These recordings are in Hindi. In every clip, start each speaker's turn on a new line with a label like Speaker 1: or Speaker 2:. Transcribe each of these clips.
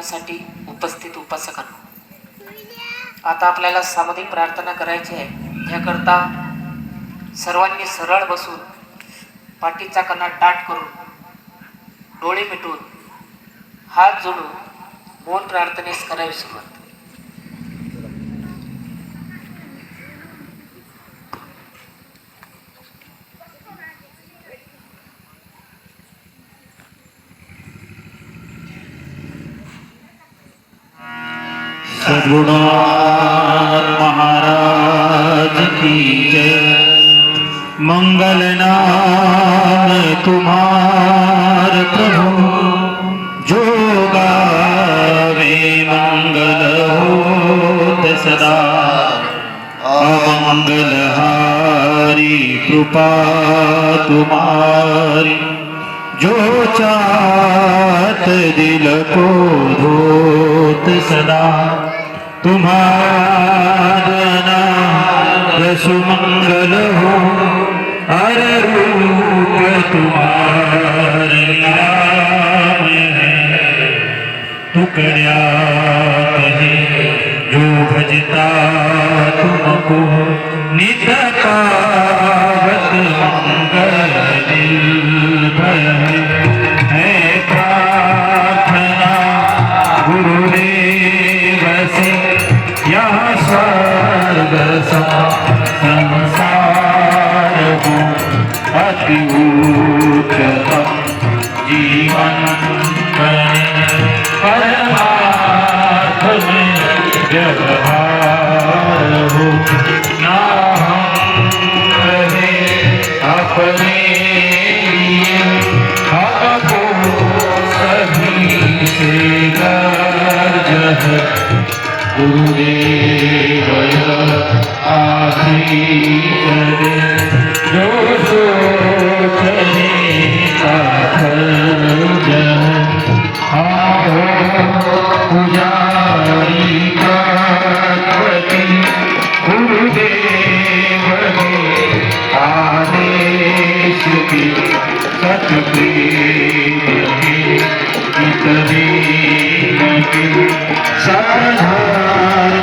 Speaker 1: प्रार्थनेसाठी उपस्थित उपासकांना. आता आपल्याला सामुदायिक प्रार्थना करायची आहे. याकरता सर्वांनी सरळ बसून पाठीचा कणा टाट करून डोळे मिटून हात जोडून मौन प्रार्थनेस करावी सुरुवात.
Speaker 2: सद्गुणान महाराज की जय। मंगल नाम तुम्हार प्रभु। जो मंगल होत सदा। अमंगल हारी कृपा तुम्हारी। जो चात दिल को धोत सदा। तुम्हारा नाम सुमंगल हो हर रूप तुम्हारे नाम है। टुकड़िया कहे, जो भजता तुमको नित पावत मंगल दिल है। प्रार्थना, गुरुदेव से यह स्वर्ग संसार हो अति उच्चतम जीवन परमार्थ में व्यवहार हो ना हम रहे अपने गुरुदेव आशीष दे जो सोचने का फ़र्ज़ है आओ पुजारी गणपति गुरुदेव के आदेश की सतप्रेम के इतने के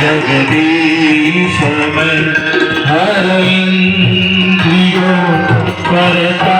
Speaker 2: जगदीश हर इंद्रियों प्रताप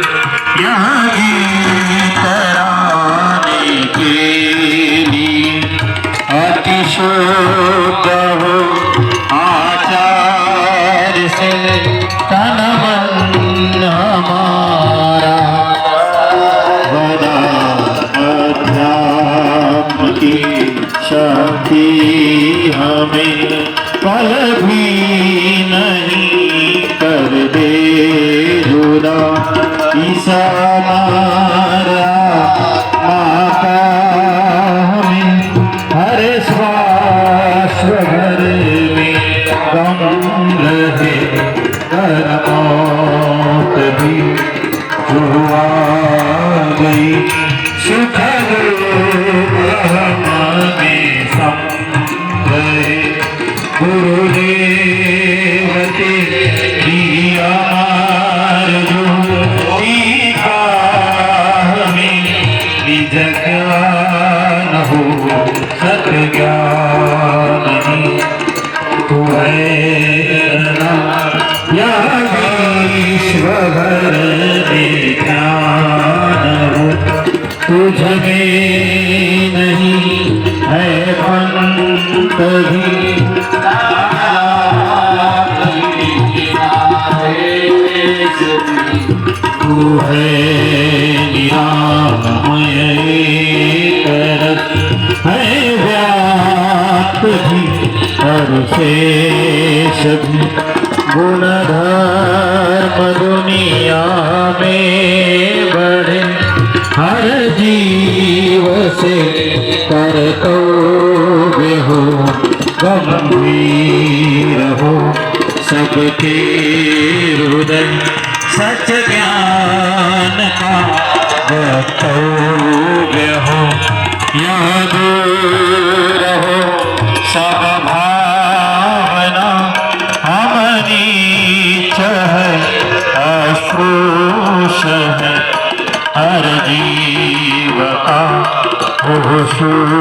Speaker 2: पल भी नहीं कर दे जुदा माता हमें हर श्वास में गम रहे। कर मौत भी जो आ गई। सुखा ज्ञान हो सत ज्ञान तू है विश्व भर ज्ञान हो तुझ में नहीं है पंत भी। तू है हर शेष भी गुणधर्म दुनिया में बढ़े। हर जीव से कर्तव्य हो। गंभीर हो सबके हृदय। सच ज्ञान का वक्तव्य हो। याद रहो सब हर